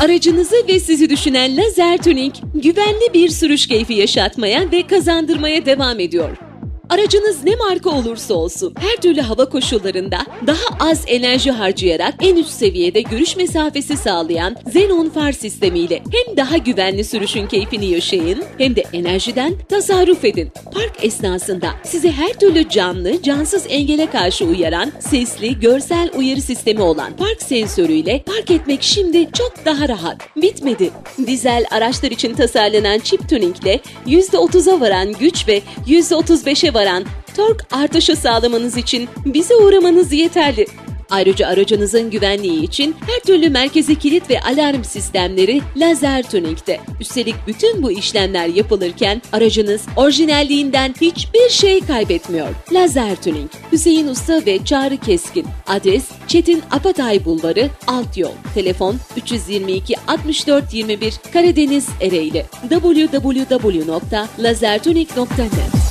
Aracınızı ve sizi düşünen Lazer Tuning, güvenli bir sürüş keyfi yaşatmaya ve kazandırmaya devam ediyor. Aracınız ne marka olursa olsun her türlü hava koşullarında daha az enerji harcayarak en üst seviyede görüş mesafesi sağlayan Xenon far sistemiyle hem daha güvenli sürüşün keyfini yaşayın hem de enerjiden tasarruf edin. Park esnasında sizi her türlü canlı, cansız engele karşı uyaran sesli, görsel uyarı sistemi olan park sensörüyle park etmek şimdi çok daha rahat. Bitmedi. Dizel araçlar için tasarlanan chip tuningle %30'a varan güç ve %35'e varan tork artışı sağlamanız için bize uğramanız yeterli. Ayrıca aracınızın güvenliği için her türlü merkezi kilit ve alarm sistemleri Lazer Tuning'de. Üstelik bütün bu işlemler yapılırken aracınız orijinalliğinden hiçbir şey kaybetmiyor. Lazer Tuning, Hüseyin Usta ve Çağrı Keskin. Adres Çetin Apatay Bulvarı, Alt Yol. Telefon 322 64 21 Karadeniz Ereğli. www.lazertuning.net